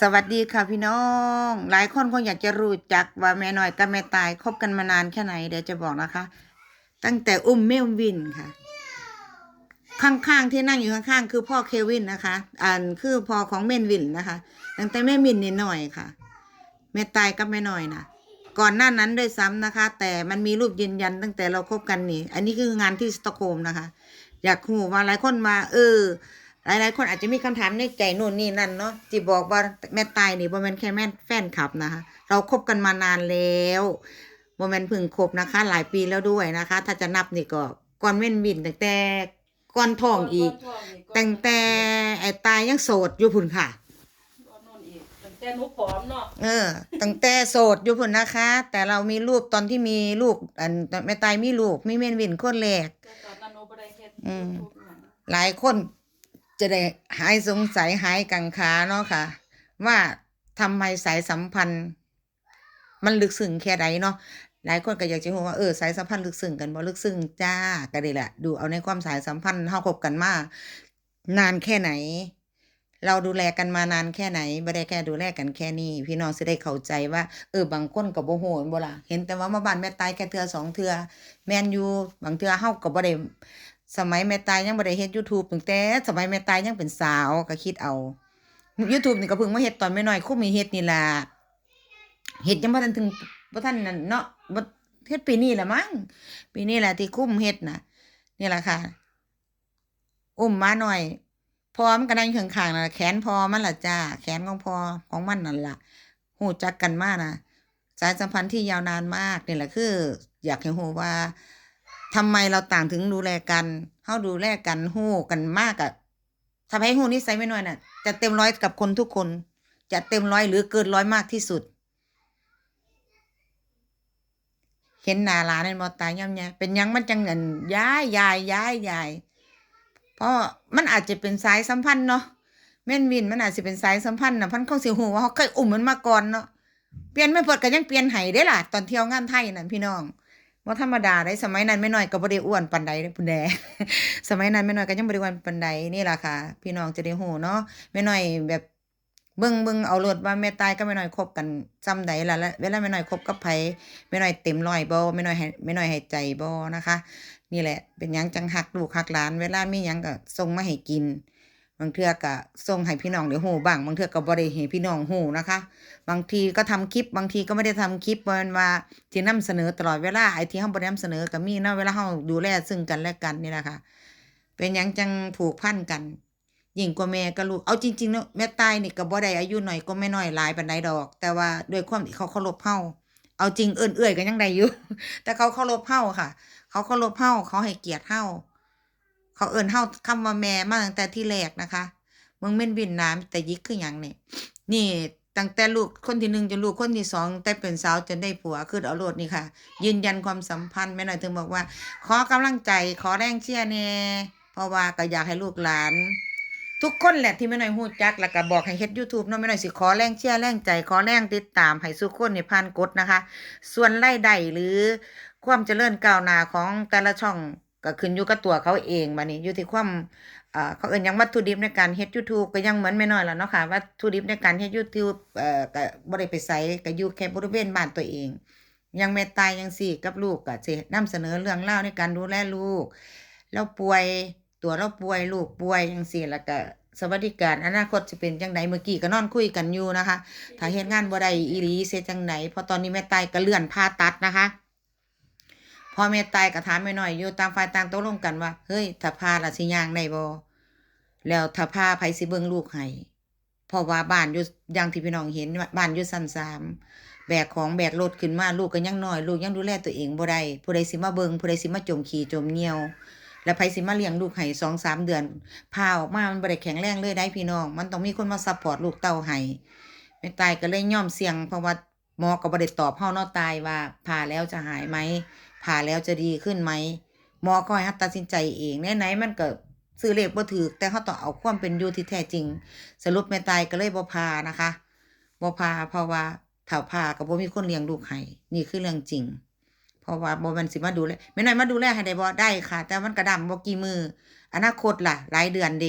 สวัสดีค่ะพี่น้อง หลายคนคงอยากจะรู้จักว่าแม่น้อยกับแม่ตายคบกันมานานแค่ไหนเดี๋ยวจะบอกนะคะ ตั้งแต่อุ้มเมลวินค่ะ ข้างๆที่นั่งอยู่ข้างๆคือพ่อเควินนะคะอันคือพ่อของเมนวินนะคะ ตั้งแต่แม่มินนิดหน่อยค่ะแม่ตายกับแม่น้อยนะก่อนหน้านั้นด้วยซ้ำนะคะ แต่มันมีรูปยืนยันตั้งแต่เราคบกันนี่ อันนี้คืองานที่สตอกโฮมนะคะ อยากหูว่าหลายคนมา เออ หลายหลายๆคนอาจจะมีคำถามในใจนู่นนี่นั่นเนาะที่บอกว่าแม่ตายนี่บ่แม่นแค่แม่แฟนคลับนะคะ เราคบกันมานานแล้วบ่แม่นเพึ่งคบนะคะ หลายปีแล้วด้วยนะคะ ถ้าจะนับนี่ก็ก่อนเม่นบินตั้งแต่ก่อนท้องอีกตั้งแต่ไอ้ตายยังโสดอยู่พุ่นค่ะก่อนนอนอีกตั้งแต่หนูผอมเนาะเออตั้งแต่โสดอยู่พุ่นนะคะ แต่เรามีลูกตอนที่มีลูกอันแม่ตายมีลูกมีเม่นวินคนแรกแต่ตอนนั้นหนูบ่ได้เฮ็ดอืม YouTube หยังหลายคน จะได้หายสงสัยหายกังขาเนาะค่ะ ว่าทำไมสายสัมพันธ์ มันลึกซึ้งแค่ใดเนาะหลายคนก็อยากจะรู้ว่าเออสายสัมพันธ์ลึกซึ้งกันบ่ลึกซึ้งจ้าก็ได้แหละ ดูเอาในความสายสัมพันธ์เฮาคบกันมานานแค่ไหน เราดูแลกันมานานแค่ไหนบ่ได้แค่ดูแลกันแค่นี้ พี่น้องสิได้เข้าใจว่าเออบางคนก็บ่ฮู้แม่นบ่ล่ะเห็นแต่ว่ามาบ้านแม่ตายแค่เทือสองเทือแม่นอยู่บางเทือเฮาก็บ่ได้ สมัยแม่ตายยังบ่ได้เฮ็ด YouTube ตั้งแต่สมัยแม่ตายยังเป็นสาวก็คิดเอา YouTube นี่ก็เพิ่งมาเฮ็ดตอนแม่น้อยคุมีเฮ็ดนี่ล่ะเฮ็ดยังบ่ทันถึงบ่ทันนั่นเนาะบ่เฮ็ดปีนี้ล่ะมั้งปีนี้แหละที่คุ้มเฮ็ดน่ะนี่ล่ะค่ะ อุ้มมาหน่อยพอมันก็นั่งอยู่ข้างๆน่ะแขนพอมันล่ะจ้าแขนของพอของมันนั่นล่ะฮู้จักกันมานะสายสัมพันธ์ที่ยาวนานมากนี่แหละคือ อยากให้ฮู้ว่า ทำไมเราต่างถึงดูแลกันเฮาดูแลกันฮู้กันมากอะถ้าให้ฮู้นิสัยไม่น้อยน่ะ จะเต็มร้อยกับคนทุกคน จะเต็มร้อยหรือเกินร้อยมากที่สุด เห็นหนาหลานนั่นบ่ตายย่ำเนี่ยเป็นยังมันจังเงินย้ายยายย้ายยายเพราะมันอาจจะเป็นสายสัมพันธ์เนาะแม่นวินมันอาจจะเป็นสายสัมพันธ์นะพันเขาสิฮู้ว่าเขาเคยอุ้มมันมาก่อนเนาะเปลี่ยนไม่เปิดก็ยังเปลี่ยนให้ได้ล่ะ ตอนเที่ยวงานไทยนั่นพี่น้อง ว่าธรรมดาได้สมัยนั้นไม่น้อยก็บ่ได้อ้วนปานใดเด้พุ่นแดสมัยนั้นไม่น้อยก็ยังบ่ได้อ้วนปานใดนี่ล่ะค่ะ พี่น้องจะได้ฮู้เนาะแม่น้อยแบบเบิ่งเบิ่งเอาโลดว่าแม่ตายกับแม่น้อยคบกันซ้ำใดล่ะแล้วเวลาแม่น้อยคบกับไผแม่น้อยเต็มร้อยบ่แม่น้อยให้แม่น้อยให้ใจบ่นะคะ นี่แหละ เป็นหยังจังฮักลูกฮักหลาน เวลามีหยังก็ส่งมาให้กิน บางเทื่อก็ส่งให้พี่น้องได้ฮู้บ้างบางเทื่อก็บ่ได้ให้พี่น้องฮู้นะคะ บางทีก็ทำคลิปบางทีก็ไม่ได้ทำคลิปแม่นว่าที่นำเสนอตลอดเวลาไอ้ที่เฮาบ่ได้นำเสนอก็มีเนาะเวลาเฮาดูแลซึ่งกันและกันนี่แหละค่ะ เป็นหยังจังผูกพันกันยิ่งกว่าแม่กับลูกเอาจริงๆเนาะแม่ตายนี่ก็บ่ได้อายุหน้อยก็ไม่น้อยหลายปานใดดอก แต่ว่าด้วยความที่เขาเคารพเฮาเอาจริงเอิ้นเอื้อยก็ยังได้อยู่แต่เขาเคารพเฮาค่ะ เขาเคารพเฮาเขาให้เกียรติเฮา เขาเอิ้นเฮาคำว่าแม่มาตั้งแต่ที่แรกนะคะมึงเม่นบินน้ำแต่ยิกคือหยังนี่นี่ตั้งแต่ลูกคนที่หนึ่งจนลูกคนที่สองแต่เป็นสาวจนได้ผัวคือเอาโลดนี่ค่ะ ยืนยันความสัมพันธ์แม่หน่อยถึงบอกว่า ขอกำลังใจขอแรงเชียร์แน่เพราะว่าก็อยากให้ลูกหลาน ทุกคนแหละที่แม่หน่อยฮู้จัก แล้วก็บอกให้เฮ็ด YouTube เนาะแม่หน่อยสิขอแรงเชียร์แรงใจ ขอแรงติดตามให้ทุกคนนี่ผ่านกดนะคะ ส่วนรายได้หรือความเจริญก้าวหน้าของแต่ละช่อง ก็ขึ้นอยู่กับตัวเขาเองบัดนี้อยู่ที่ความอ่าเขาเอินยังวัตถุดิบในการเฮ็ด YouTube ก็ยังเหมือนแม่น้อยแล่ะเนาะค่ะวัตถุดิบในการเฮ็ด YouTube เอ่อก็บ่ได้ไปไสก็อยู่แค่บริเวณบ้านตัวเอง ยังแม่ตายจังซี่กับลูกก็สินำเสนอเรื่องราในการดูแลลูกเราป่วยตัวเราป่วยลูกป่วยจังซี่แล้วก็สวัสดิการอนาคตสิเป็นจังไดเมื่อกี้ก็นอนคุยกันอยู่นะคะ ถ้าเฮ็ดงานบ่ได้อีหลีสิเฮ็ดจังไดเพราะตอนนี้แม่ตายก็เลื่อนผ่าตัดนะคะ พอแม่ตายก็ถามแม่น้อยอยู่ต่างฝ่ายต่างตกลงกันว่า เฮ้ยถ้าผ่าล้วสิย่างได้บ่แล้วถ้าพาไผสิเบิ่งลูกให้เพราะว่าบ้านอยู่อย่างที่พี่น้องเห็นบ้านอยู่ชั้นสามแบกของแบกรถขึ้นมาลูกก็ยังน้อย ลูกยังดูแลตัวเองบ่ได้ผู้ใดสิมาเบิงผู้ใดสิมาจมขี้จมเหนียว แล้วไผสิมาเลี้ยงลูกให้สองสามเดือนพาออกมามันบ่ได้แข็งแรงเลยได้พี่น้อง มันต้องมีคนมาซัพพอร์ตลูกเต้าให้แม่ตายก็เลยย่อมเสี่ยงเพราะว่าหมอก็บ่ได้ตอบเฮาเนาะตายว่าผ่าแล้วจะหายไหม ผ่าแล้วจะดีขึ้นไหมหมอก็ให้ตัดสินใจเองไหนๆมันเก็ซื้อเลขบ่ถูกแต่เขาต้องเอาความเป็นอยู่ที่แท้จริง สรุปแม่ตายก็เลยบ่พานะคะบ่พาเพราะว่าถ้าพาก็บ่มีคนเลี้ยงลูกให้นี่คือเรื่องจริง เพราะว่าบ่ม่นสิมาดูแลแม่น้อยมาดูแลให้ได้บ่ได้ค่ะ แต่มันก็ดำบ่กี่มืออนาคตล่ะหลายเดือนเด